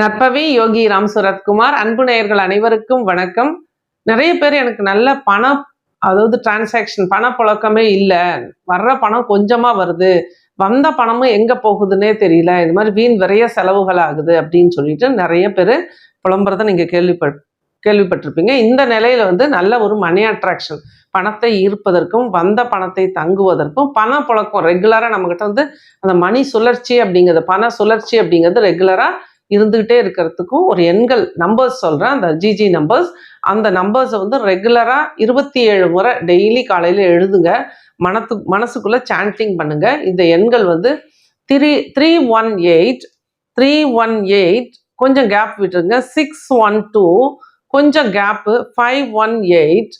நற்பவி யோகி ராம் சுரத்குமார் அன்பு நேயர்கள் அனைவருக்கும் வணக்கம். நிறைய பேர் எனக்கு நல்ல பணம் அதாவது டிரான்சாக்ஷன் பணப்புழக்கமே இல்லை. வர்ற பணம் கொஞ்சமா வருது. வந்த பணமும் எங்க போகுதுன்னே தெரியல. இது மாதிரி வீண் விரைய செலவுகள் ஆகுது அப்படின்னு சொல்லிட்டு நிறைய பேர் புலம்புறதை நீங்க கேள்விப்பட் கேள்விப்பட்டிருப்பீங்க. இந்த நிலையில வந்து நல்ல ஒரு மணி அட்ராக்ஷன் பணத்தை ஈர்ப்பதற்கும் வந்த பணத்தை தங்குவதற்கும் பண புழக்கம் ரெகுலராக நம்மகிட்ட வந்து அந்த மணி சுழற்சி அப்படிங்கிறது பண சுழற்சி அப்படிங்கிறது ரெகுலராக இருந்துகிட்டே இருக்கிறதுக்கும் ஒரு எண்கள் நம்பர்ஸ் சொல்கிறேன் அந்த ஜிஜி நம்பர்ஸ் அந்த நம்பர்ஸை வந்து ரெகுலராக இருபத்தி ஏழு முறை டெய்லி காலையில் எழுதுங்க. மனத்து மனசுக்குள்ளே சாண்டிங் பண்ணுங்க. இந்த எண்கள் வந்து three three one eight three one eight கொஞ்சம் கேப் விட்டுருங்க. சிக்ஸ் ஒன் டூ கொஞ்சம் கேப்பு ஃபைவ் ஒன் எயிட்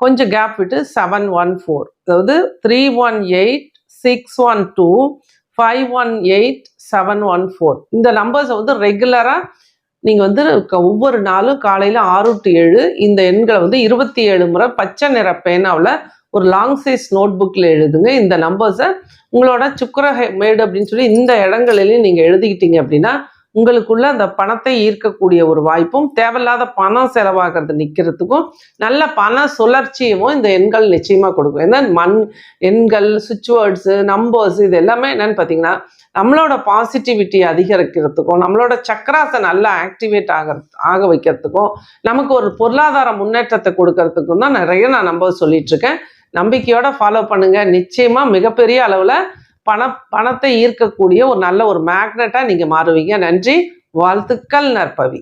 கொஞ்சம் கேப் விட்டு செவன் ஒன் ஃபோர் அதாவது three one eight six one two five one eight seven one four இந்த நம்பர்ஸை வந்து ரெகுலராக நீங்கள் வந்து ஒவ்வொரு நாளும் காலையில் ஆறு டு ஏழு இந்த எண்களை வந்து இருபத்தி ஏழு முறை பச்சை நிற பேனாவில் ஒரு லாங் சைஸ் நோட் புக்கில் எழுதுங்க. இந்த நம்பர்ஸை உங்களோட சுக்கரஹை மேடு அப்படின்னு சொல்லி இந்த இடங்களிலையும் நீங்கள் எழுதிக்கிட்டீங்க அப்படின்னா உங்களுக்குள்ள அந்த பணத்தை ஈர்க்கக்கூடிய ஒரு வாய்ப்பும் தேவையில்லாத பணம் செலவாகிறது நிற்கிறதுக்கும் நல்ல பண சுழற்சியும் இந்த எண்கள் நிச்சயமாக கொடுக்கும். ஏன்னா மண் எண்கள் சுவிட்ச்வேர்ட்ஸு நம்பர்ஸ் இது எல்லாமே என்னன்னு பார்த்தீங்கன்னா நம்மளோட பாசிட்டிவிட்டி அதிகரிக்கிறதுக்கும் நம்மளோட சக்கராசை நல்லா ஆக்டிவேட் ஆக ஆக வைக்கிறதுக்கும் நமக்கு ஒரு பொருளாதார முன்னேற்றத்தை கொடுக்கறதுக்கும் தான் நிறைய நான் நம்பர் சொல்லிட்டு இருக்கேன். நம்பிக்கையோட ஃபாலோ பண்ணுங்க. நிச்சயமா மிகப்பெரிய அளவில் பணம் பணத்தை ஈர்க்கக்கூடிய ஒரு நல்ல ஒரு மேக்னெட்டாக நீங்கள் மாறுவீங்க. நன்றி. வாழ்த்துக்கள் நற்பவி.